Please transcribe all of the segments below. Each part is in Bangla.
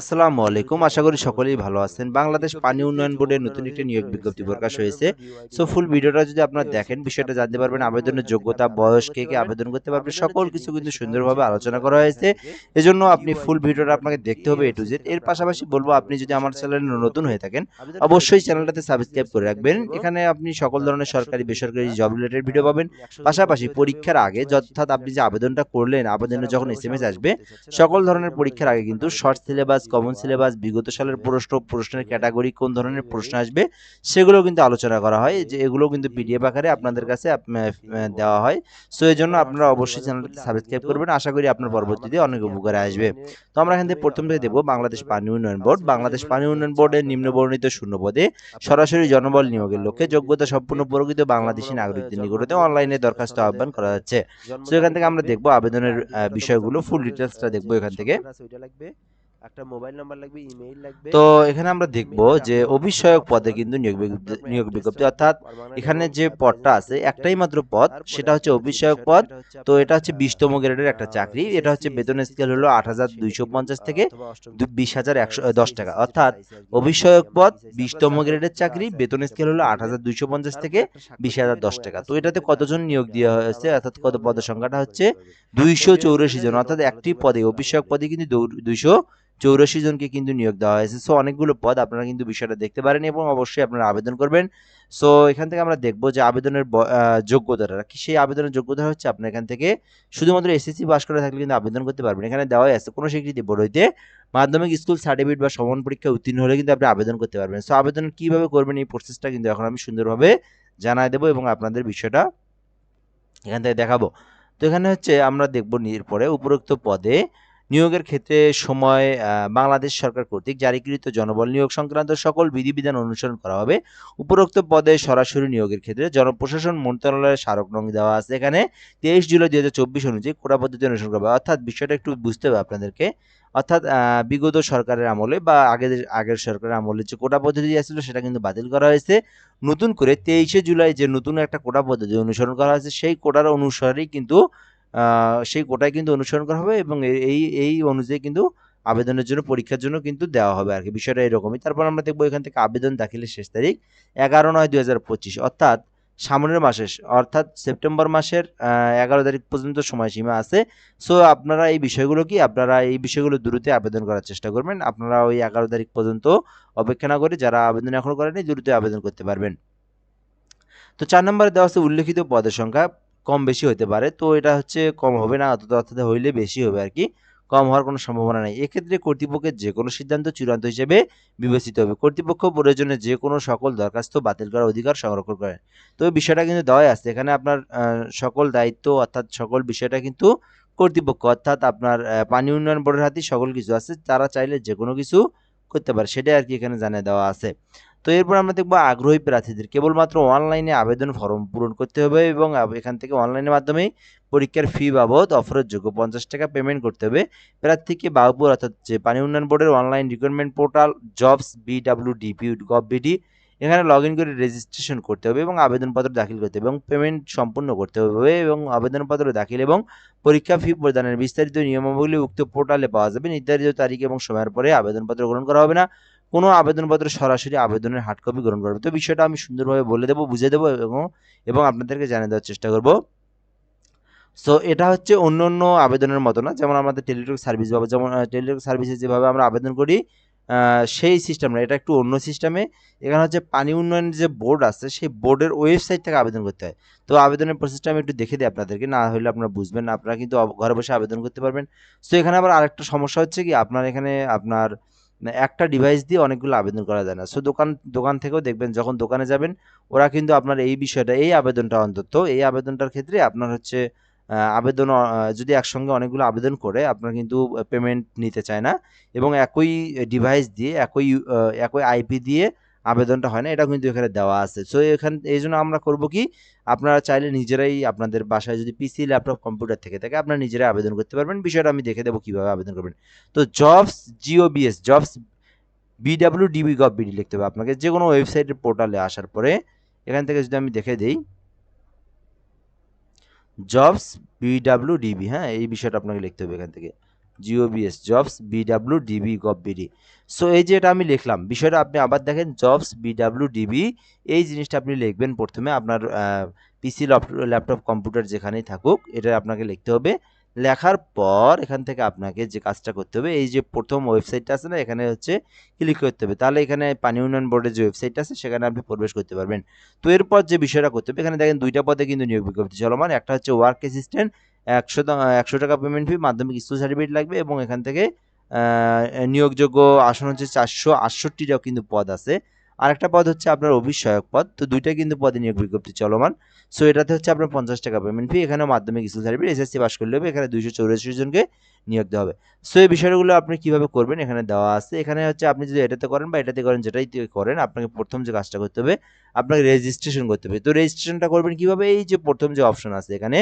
আসসালামু আলাইকুম। আশা করি সকলেই ভালো আছেন। বাংলাদেশ পানি উন্নয়ন বোর্ডের নতুন একটি নিয়োগ বিজ্ঞপ্তি প্রকাশ হয়েছে। সো ফুল ভিডিওটা যদি আপনারা দেখেন, বিষয়টা জানতে পারবেন আবেদনের যোগ্যতা, বয়স, কে কে আবেদন করতে পারবে, সকল কিছু কিন্তু সুন্দরভাবে আলোচনা করা হয়েছে। এজন্য আপনি ফুল ভিডিওটা আপনাকে দেখতে হবে এ টু জেড এর পাশাপাশি বলব, আপনি যদি আমার চ্যানেলে নতুন হয়ে থাকেন, অবশ্যই চ্যানেলটাতে সাবস্ক্রাইব করে রাখবেন। এখানে আপনি সকল ধরনের সরকারি, বেসরকারি জব রিলেটেড ভিডিও পাবেন। পাশাপাশি পরীক্ষার আগে অর্থাৎ আপনি যে আবেদনটা করলেন আবেদনে যখন এস আসবে, সকল ধরনের পরীক্ষার আগে কিন্তু শর্ট সিলেবাস কমন সিলেবাস বিগত সালের প্রশ্ন প্রশ্নের ক্যাটাগরি কোন ধরনের প্রশ্ন আসবে সেগুলো কিন্তু আলোচনা করা হয় যে এগুলো কিন্তু পিডিএফ আকারে আপনাদের কাছে দেওয়া হয়। সো এই জন্য আপনারা অবশ্যই চ্যানেলটি সাবস্ক্রাইব করবেন। আশা করি আপনার পরবর্তীতে অনেক উপকারে আসবে। তো আমরা এখান থেকে প্রথম থেকে দেখব বাংলাদেশ পানি উন্নয়ন বোর্ড। বাংলাদেশ পানি উন্নয়ন বোর্ডের নিম্ন বর্ণিত শূন্য পদে সরাসরি জনবল নিয়োগের লক্ষ্যে যোগ্যতা সম্পূর্ণ প্রকৃত বাংলাদেশি নাগরিকদের নিকটতে অনলাইনে দরখাস্ত আহ্বান করা যাচ্ছে তো এখান থেকে আমরা দেখব আবেদনের বিষয়গুলো ফুল ডিটেলসটা দেখব এখান থেকে। একটা মোবাইল নাম্বার লাগবে ইমেইল লাগবে তো এখানে আমরা দেখব যে অভিষয়ক পদে কিন্তু নিয়োগ বিজ্ঞপ্তি নিয়োগ বিজ্ঞপ্তি অর্থাৎ এখানে যে পদটা আছে একটাই মাত্র পদ সেটা হচ্ছে অভিষয়ক পদ। তো এটা হচ্ছে বিশতম গ্রেডের একটা চাকরি এটা হচ্ছে বেতন স্কেল হলো আট হাজার দুইশো পঞ্চাশ থেকে বিশ হাজার একশো দশ টাকা। অর্থাৎ অভিষয়ক পদ বিশতম গ্রেডের চাকরি বেতন স্কেল হলো আট হাজার দুইশো পঞ্চাশ থেকে বিশ হাজার দশ টাকা। তো এটাতে কতজন নিয়োগ দেওয়া হয়েছে? অর্থাৎ কত পদের সংখ্যাটা হচ্ছে দুইশো চৌরাশি জন অর্থাৎ একটি পদে অভিষয়ক পদে কিন্তু দুইশো চৌরাশি জনকে কিন্তু নিয়োগ দেওয়া হয়েছে। সো অনেকগুলো পদ আপনারা কিন্তু বিষয়টা দেখতে পারেন এবং অবশ্যই আপনারা আবেদন করবেন। সো এখান থেকে আমরা দেখব যে আবেদনের যোগ্যতাটা। কি সেই আবেদনের যোগ্যতা হচ্ছে আপনার এখান থেকে শুধুমাত্র এসএসসি পাস করে থাকলে কিন্তু আবেদন করতে পারবেন। এখানে দেওয়াই আছে। কোনো স্বীকৃতি বোর্ড হইতে মাধ্যমিক স্কুল সার্টিফিকেট বা সমান পরীক্ষা উত্তীর্ণ হলে কিন্তু আপনি আবেদন করতে পারবেন। সো আবেদন কীভাবে করবেন এই প্রসেসটা কিন্তু এখন আমি সুন্দরভাবে জানাই দেবো এবং আপনাদের বিষয়টা এখান থেকে দেখাবো। তো এখানে হচ্ছে আমরা দেখব এরপরে উপরোক্ত পদে নিয়োগের ক্ষেত্রে সময় বাংলাদেশ সরকার কর্তৃক জারিকৃত জনবল নিয়োগ সংক্রান্ত সকল বিধিবিধান অনুসরণ করা হবে। উপরোক্ত পদে সরাসরি নিয়োগের ক্ষেত্রে জনপ্রশাসন মন্ত্রণালয়ের স্মারক নং দেওয়া আছে এখানে। তেইশ জুলাই দুই হাজার চব্বিশ অনুযায়ী কোটা পদ্ধতি অনুসরণ করা হবে। অর্থাৎ বিষয়টা একটু বুঝতে হবে আপনাদেরকে। অর্থাৎ বিগত সরকারের আমলে বা আগের আগের সরকারের আমলে যে কোটা পদ্ধতি আসছিল সেটা কিন্তু বাতিল করা হয়েছে। নতুন করে তেইশে জুলাই যে নতুন একটা কোটা পদ্ধতি অনুসরণ করা হয়েছে, সেই কোটার অনুসারেই কিন্তু সেই কোটায় কিন্তু অনুসরণ করা হবে এবং এই এই অনুযায়ী কিন্তু আবেদনের জন্য, পরীক্ষার জন্য কিন্তু দেওয়া হবে আর কি। বিষয়টা এরকমই। তারপর আমরা দেখব এখান থেকে আবেদন দাখিলের শেষ তারিখ, এগারো নয় দুই হাজার পঁচিশ। অর্থাৎ সামনের মাসের, অর্থাৎ সেপ্টেম্বর মাসের এগারো তারিখ পর্যন্ত সময়সীমা আছে। সো, আপনারা এই বিষয়গুলো কি, আপনারা এই বিষয়গুলো দ্রুত আবেদন করার চেষ্টা করবেন। আপনারা ওই এগারো তারিখ পর্যন্ত অপেক্ষা না করে, যারা আবেদন এখনও করেনি দ্রুত আবেদন করতে পারবেন। তো চার নম্বরে দেওয়া আছে উল্লেখিত পদের সংখ্যা। কম বেশি হতে পারে, তো এটা হচ্ছে কম হবে না অর্থাৎ হইলে বেশি হবে আর কি। কম হওয়ার কোনো সম্ভাবনা নেই। এক্ষেত্রে কর্তৃপক্ষের যে কোনো সিদ্ধান্ত চূড়ান্ত হিসেবে বিবেচিত হবে। কর্তৃপক্ষ প্রয়োজনে যে কোনো সকল দরখাস্ত বাতিল করার অধিকার সংরক্ষণ করেন তো বিষয়টা কিন্তু দেওয়াই আছে। এখানে আপনার সকল দায়িত্ব অর্থাৎ সকল বিষয়টা কিন্তু কর্তৃপক্ষ, অর্থাৎ আপনার পানি উন্নয়ন বোর্ডের হাতে সকল কিছু আছে। তারা চাইলে যে কোনো কিছু করতে পারে। সেটাই আর কি এখানে জানিয়ে দেওয়া আছে। তো এরপর আমরা দেখব আগ্রহী প্রার্থীদের। কেবলমাত্র অনলাইনে আবেদন ফর্ম পূরণ করতে হবে এবং এখান থেকে অনলাইনের মাধ্যমে পরীক্ষার ফি বাবদ অফারের যোগ্য পঞ্চাশ টাকা পেমেন্ট করতে হবে। প্রার্থীকে বাবুপুর অর্থাৎ যে পানি উন্নয়ন বোর্ডের online recruitment portal jobs BW DP gov BD এখানে লগ ইন করে রেজিস্ট্রেশন করতে হবে এবং আবেদনপত্র দাখিল করতে হবে এবং পেমেন্ট সম্পূর্ণ করতে হবে এবং আবেদনপত্র দাখিল এবং পরীক্ষা ফি প্রদানের বিস্তারিত নিয়মাবলী উক্ত পোর্টালে পাওয়া যাবে। নির্ধারিত তারিখ এবং সময়ের পরে আবেদনপত্র গ্রহণ করা হবে না। কোনো আবেদনপত্র সরাসরি আবেদনের হার্ড কপি গ্রহণ করবে তো বিষয়টা আমি সুন্দরভাবে বলে দেবো বুঝে দেবো এবং এবং আপনাদেরকে জানিয়ে দেওয়ার চেষ্টা করব। সো এটা হচ্ছে অন্য অন্য আবেদনের মতো না, যেমন আমাদের টেলিটক সার্ভিস বাবদ, যেমন টেলিটক সার্ভিসে যেভাবে আমরা আবেদন করি সেই সিস্টেম না, এটা একটু অন্য সিস্টেমে এখানে হচ্ছে পানি উন্নয়ন যে বোর্ড আছে, সেই বোর্ডের ওয়েবসাইট থেকে আবেদন করতে হয়। তো আবেদনের প্রসেসটা আমি একটু দেখে দিই আপনাদেরকে, না হলে আপনারা বুঝবেন না, আপনারা কিন্তু ঘরে বসে আবেদন করতে পারবেন। সো এখানে আবার আরেকটা সমস্যা হচ্ছে কি, আপনার এখানে আপনার একটা ডিভাইস দিয়ে অনেকগুলো আবেদন করা যায় না। সো দোকান দোকান থেকেও দেখবেন, যখন দোকানে যাবেন, ওরা কিন্তু আপনার এই বিষয়টা, এই আবেদনটা অন্তত, এই আবেদনটার ক্ষেত্রে আপনার হচ্ছে আবেদন যদি একসঙ্গে অনেকগুলো আবেদন করে, আপনার কিন্তু পেমেন্ট নিতে চায় না। এবং একই ডিভাইস দিয়ে, একই একই আইপি দিয়ে আবেদনটা হয় না এটা কিন্তু এখানে দেওয়া আছে। সো এখান, এই জন্য আমরা করব কি, আপনারা চাইলে নিজেরাই আপনাদের বাসায় যদি পিসি ল্যাপটপ কম্পিউটার থেকে থাকে, আপনারা নিজেরাই আবেদন করতে পারবেন। বিষয়টা আমি দেখে দেবো কীভাবে আবেদন করবেন। তো jobs GOBS jobs BW DB gov BD লিখতে হবে আপনাকে। যে কোনো ওয়েবসাইটের পোর্টালে আসার পরে, এখান থেকে যদি আমি দেখে দিই জবস বিডাব্লিউ ডিবি হ্যাঁ এই বিষয়টা আপনাকে লিখতে হবে এখান থেকে। GOBS jobs BW DB gov BD so এই যে এটা আমি লিখলাম, বিষয়টা আপনি আবার দেখেন জবস বিডাব্লিউ ডিবি এই জিনিসটা আপনি লিখবেন প্রথমে আপনার পিসি ল্যাপটপ কম্পিউটার যেখানেই থাকুক, এটা আপনাকে লিখতে হবে। লেখার পর এখান থেকে আপনাকে যে কাজটা করতে হবে, এই যে প্রথম ওয়েবসাইটটা আছে না, এখানে হচ্ছে ক্লিক করতে হবে। তাহলে এখানে পানি উন্নয়ন বোর্ডের যে ওয়েবসাইটটা আছে, সেখানে আপনি প্রবেশ করতে পারবেন। তো এরপর যে বিষয়টা করতে হবে, এখানে দেখেন দুইটা পদে কিন্তু নিয়োগ বিজ্ঞপ্তি চলমান। একটা হচ্ছে ওয়ার্ক অ্যাসিস্ট্যান্ট একশো একশো টাকা পেমেন্ট ফি মাধ্যমিক স্কুল সার্টিফিকেট লাগবে এবং এখান থেকে নিয়োগযোগ্য আসন হচ্ছে চারশো আটষট্টিটাও কিন্তু পদ আছে। আরেকটা পদ হচ্ছে আপনার অভিষয়ক পদ, তো দুইটা কিন্তু পদে নিয়োগ বিজ্ঞপ্তি চলমান। সো এটাতে হচ্ছে আপনার পঞ্চাশ টাকা পেমেন্ট ফি এখানেও মাধ্যমিক স্কুল সার্টিফিকেট এসএসসি পাস করলে হবে, এখানে দুইশো চৌরাশি জনকে নিয়োগ দেওয়া হবে। সো এই বিষয়গুলো আপনি কীভাবে করবেন এখানে দেওয়া আছে। এখানে হচ্ছে আপনি যদি এটাতে করেন বা এটাতে করেন, যেটাই করেন, আপনাকে প্রথম যে কাজটা করতে হবে, আপনাকে রেজিস্ট্রেশন করতে হবে। তো রেজিস্ট্রেশনটা করবেন কীভাবে? এই যে প্রথম যে অপশন আছে এখানে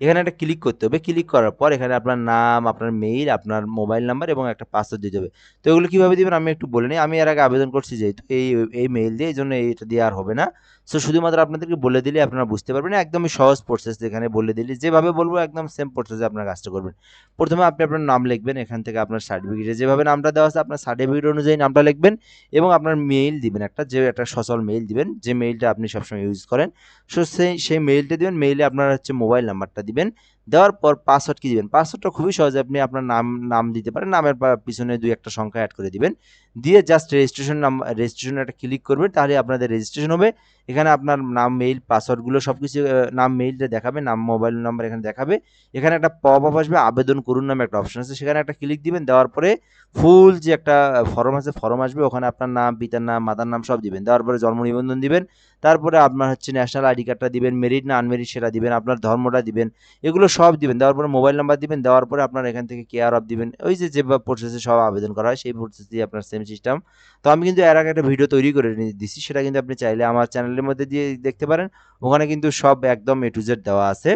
এখানে একটা ক্লিক করতে হবে। ক্লিক করার পর এখানে আপনার নাম, আপনার মেইল আপনার মোবাইল নাম্বার এবং একটা পাসওয়ার্ড দিতে হবে। তো এগুলো কীভাবে দেবেন আমি একটু বলে নিই। আমি এর আগে আবেদন করছি যেহেতু এই এই মেইল দিয়ে, এই জন্য এইটা দিয়ে আর হবে না। সো শুধুমাত্র আপনাদেরকে বলে দিলে আপনারা বুঝতে পারবেন, একদমই সহজ প্রসেস এখানে বলে দিলে, যেভাবে বলব একদম সেম প্রসেসে আপনার কাজটা করবেন। প্রথমে আপনি আপনার নাম লিখবেন, এখান থেকে আপনার সার্টিফিকেটে যেভাবে নামটা দেওয়া আছে, আপনার সার্টিফিকেট অনুযায়ী নামটা লিখবেন এবং আপনার মেইল দিবেন একটা, যে একটা সচল মেইল দিবেন, যে মেইলটা আপনি সবসময় ইউজ করেন। সো সেই সেই মেইলটা দিবেন মেইলে আপনার হচ্ছে মোবাইল নাম্বারটা দিবেন। দেওয়ার পর পাসওয়ার্ড কি দিবেন? পাসওয়ার্ডটা খুবই সহজ, আপনি আপনার নাম নাম দিতে পারেন, নামের পিছনে দুই একটা সংখ্যা অ্যাড করে দিবেন। দিয়ে জাস্ট রেজিস্ট্রেশন নাম রেজিস্ট্রেশন একটা ক্লিক করবেন, তাহলে আপনাদের রেজিস্ট্রেশন হবে। এখানে আপনার নাম মেইল পাসওয়ার্ডগুলো সব কিছু নাম মেইলটা দেখাবে, নাম মোবাইল নাম্বার এখানে দেখাবে। এখানে একটা পপ আপ আসবে, আবেদন করুন নামে একটা অপশন আছে। সেখানে একটা ক্লিক দিবেন, দেওয়ার পরে ফুল যে একটা ফর্ম আছে ফর্ম আসবে, ওখানে আপনার নাম, পিতার নাম, মাতার নাম সব দিবেন। দেওয়ার পরে জন্ম নিবন্ধন দিবেন, তারপরে আপনার হচ্ছে ন্যাশনাল আইডি কার্ডটা দিবেন মেরিট না আনমেরিট সেটা দিবেন, আপনার ধর্মটা দিবেন, এগুলো সব দিবেন। দেওয়ার পরে মোবাইল নাম্বার দিবেন, দেওয়ার পরে আপনার এখান থেকে কেয়ার অফ দিবেন। ওই যে যেভাবে প্রসেসে সব আবেদন করা হয়, সেই প্রসেস আপনার সেম সিস্টেম তো আমি কিন্তু এর আগে একটা ভিডিও তৈরি করে দিচ্ছি সেটা কিন্তু আপনি চাইলে আমার চ্যানেলের মধ্যে দিয়ে দেখতে পারেন, ওখানে কিন্তু সব একদম এ টু জেড দেওয়া আছে।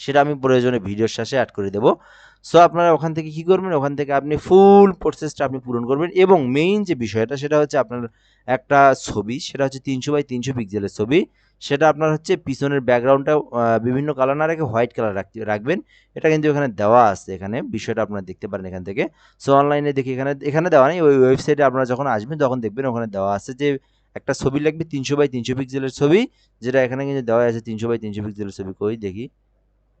সেটা আমি প্রয়োজনে ভিডিওর শেষে অ্যাড করে দেবো। সো আপনারা ওখান থেকে কি করবেন? ওখান থেকে আপনি ফুল প্রসেসটা আপনি পূরণ করবেন এবং মেইন যে বিষয়টা, সেটা হচ্ছে আপনার একটা ছবি, সেটা হচ্ছে তিনশো বাই তিনশো পিক্সেলের ছবি। সেটা আপনার হচ্ছে পিছনের ব্যাকগ্রাউন্ডটা বিভিন্ন কালার না রেখে হোয়াইট কালার রাখতে, রাখবেন। এটা কিন্তু এখানে দেওয়া আছে এখানে, বিষয়টা আপনারা দেখতে পারেন এখান থেকে। সো অনলাইনে দেখি এখানে এখানে দেওয়া নেই, ওই ওয়েবসাইটে আপনারা যখন আসবেন, তখন দেখবেন ওখানে দেওয়া আছে যে একটা ছবি লাগবে তিনশো বাই তিনশো পিক্সেলের ছবি, যেটা এখানে কিন্তু দেওয়া আছে তিনশো বাই তিনশো পিক্সেলের ছবি কই দেখি।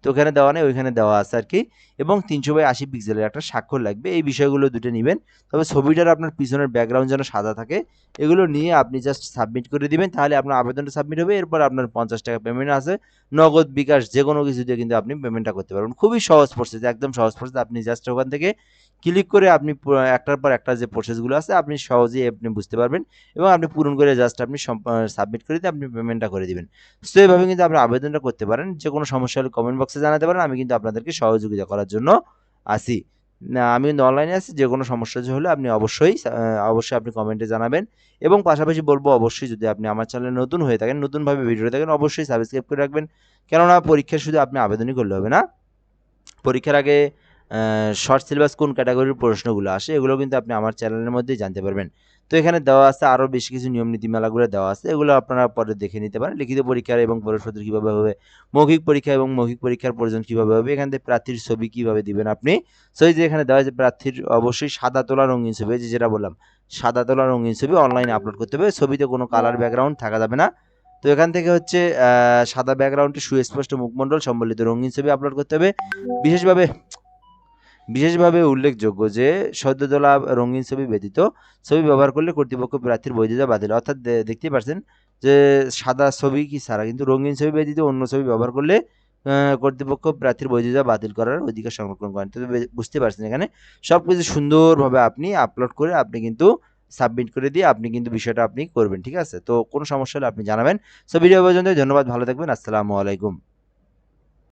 তো ওখানে দেওয়া নেই, ওইখানে দেওয়া আছে আর কি। এবং তিনশো বাই আশি পিক্সেলের একটা স্বাক্ষর লাগবে, এই বিষয়গুলো দুটো নেবেন। তবে ছবিটার আপনার পিছনের ব্যাকগ্রাউন্ড যেন সাদা থাকে, এগুলো নিয়ে আপনি জাস্ট সাবমিট করে দিবেন, তাহলে আপনার আবেদনটা সাবমিট হবে, এরপর আপনার পঞ্চাশ টাকা পেমেন্ট আছে। নগদ, বিকাশ যে কোনো কিছু দিয়ে কিন্তু আপনি পেমেন্টটা করতে পারবেন। খুবই সহজ প্রসেস একদম সহজ প্রসেস আপনি জাস্ট ওখান থেকে ক্লিক করে আপনি একটার পর একটা যে প্রসেসগুলো আছে, আপনি সহজেই আপনি বুঝতে পারবেন এবং আপনি পূরণ করে জাস্ট আপনি সাবমিট করে দিয়ে আপনি পেমেন্টটা করে দেবেন। সো এইভাবে কিন্তু আপনি আবেদনটা করতে পারেন। যে কোনো সমস্যা হলে কমেন্ট বক্সে জানাতে পারেন। আমি কিন্তু আপনাদেরকে সহযোগিতা করার জন্য আসি। না, আমি কিন্তু অনলাইনে আছি। যে কোনো সমস্যা হলে আপনি অবশ্যই অবশ্যই আপনি কমেন্টে জানাবেন। এবং পাশাপাশি বলব, অবশ্যই যদি আপনি আমার চ্যানেলে নতুন হয়ে থাকেন, নতুনভাবে ভিডিও থাকেন অবশ্যই সাবস্ক্রাইব করে রাখবেন। কেননা পরীক্ষার শুধু আপনি আবেদনই করলে হবে না। পরীক্ষার আগে শর্ট সিলেবাস কোন ক্যাটাগরির প্রশ্নগুলো আসে, এগুলো কিন্তু আপনি আমার চ্যানেলের মধ্যেই জানতে পারবেন। তো এখানে দেওয়া আছে আরও বেশ কিছু নিয়ম নীতিমালাগুলো দেওয়া আছে, এগুলো আপনারা পরে দেখে নিতে পারেন। লিখিত পরীক্ষার এবং প্রশ্নোত্তর কীভাবে হবে, মৌখিক পরীক্ষা এবং মৌখিক পরীক্ষার প্রয়োজন কীভাবে হবে, এখান থেকে প্রার্থীর ছবি কীভাবে দিবেন আপনি। সো যে এখানে দেওয়া আছে প্রার্থীর অবশ্যই সাদা তোলা রঙিন ছবি যে যেটা বললাম, সাদা তোলা রঙিন ছবি অনলাইনে আপলোড করতে হবে। ছবিতে কোনো কালার ব্যাকগ্রাউন্ড থাকা যাবে না। তো এখান থেকে হচ্ছে সাদা ব্যাকগ্রাউন্ডে সুস্পষ্ট মুখমণ্ডল, সম্বলিত রঙিন ছবি আপলোড করতে হবে। বিশেষভাবে বিশেষভাবে উল্লেখযোগ্য যে সদ্য তোলা রঙিন ছবি ব্যতীত ছবি ব্যবহার করলে কর্তৃপক্ষ প্রার্থীর বৈধতা বাতিল। অর্থাৎ দেখতে পাচ্ছেন যে সাদা ছবি কি ছাড়া কিন্তু রঙিন ছবি ব্যতীত অন্য ছবি ব্যবহার করলে কর্তৃপক্ষ প্রার্থীর বৈধতা বাতিল করার অধিকার সংরক্ষণ করেন। তো বুঝতে পারছেন এখানে? সব কিছু সুন্দরভাবে আপনি আপলোড করে আপনি কিন্তু সাবমিট করে দিয়ে আপনি কিন্তু বিষয়টা আপনি করবেন, ঠিক আছে? তো কোনো সমস্যা হলে আপনি জানাবেন। সো ভিডিও পর্যন্ত ধন্যবাদ, ভালো থাকবেন, আসসালামু আলাইকুম।